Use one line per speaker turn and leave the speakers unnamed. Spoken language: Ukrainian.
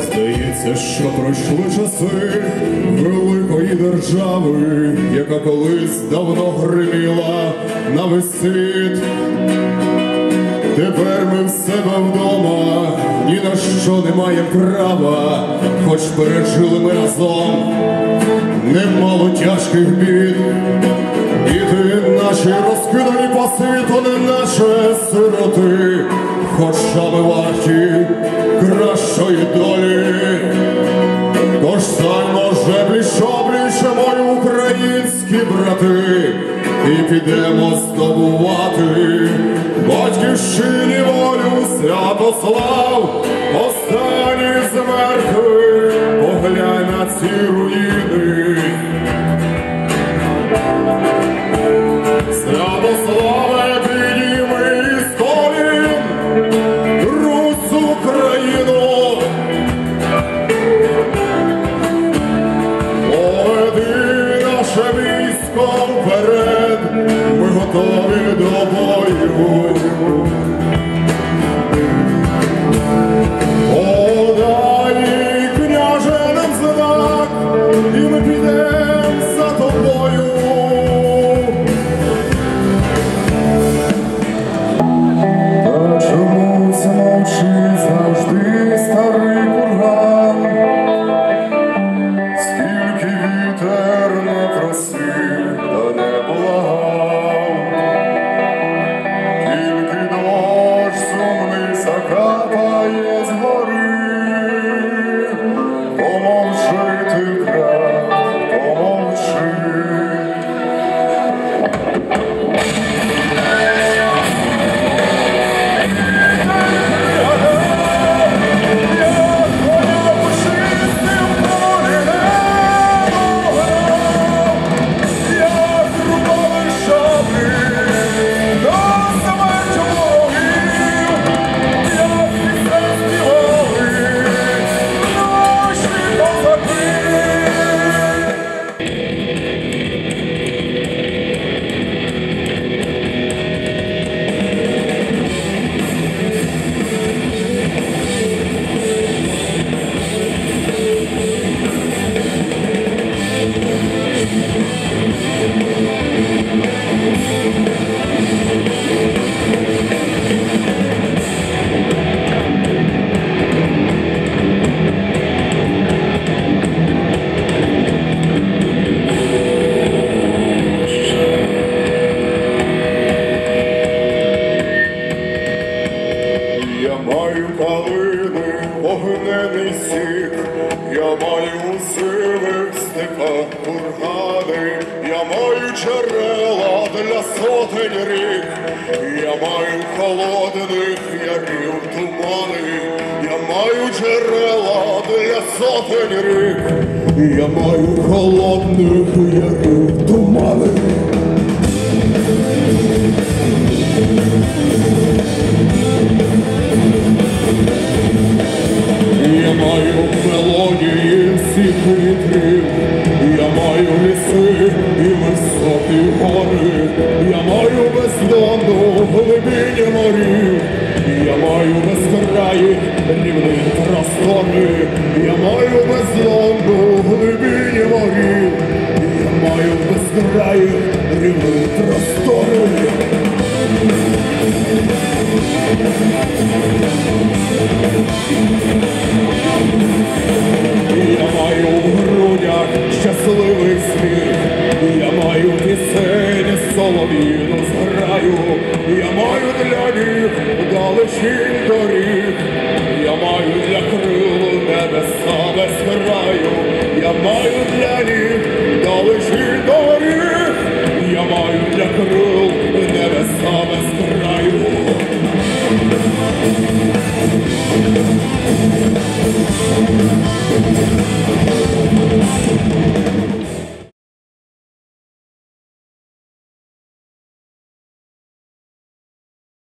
Здається, що пройшли часи великої держави, яка колись давно гриміла на весь світ. Тепер ми в себе вдома, ні на що не маємо права, хоч пережили ми разом немало тяжких бід. Діти наші розкидані по світу, не наші сироти, хоча ми варті кращої долі. Тож станьмо же пліч-опліч, мої українські брати, і підемо здобувати батьківщині волю Святослав, останній огнений сік, я маю у сивих степах кургани, я маю джерела для сотень рік, я маю холодних ярів тумани, я маю джерела для сотень рік, я маю холодних ярів тумани. Гори, я маю бездонну глибині морів, я маю безкраї рівних простори, я маю бездонну глибині морів, я маю безкраї рівних простори. Солов'їну зграю, я маю для них далечінь доріг,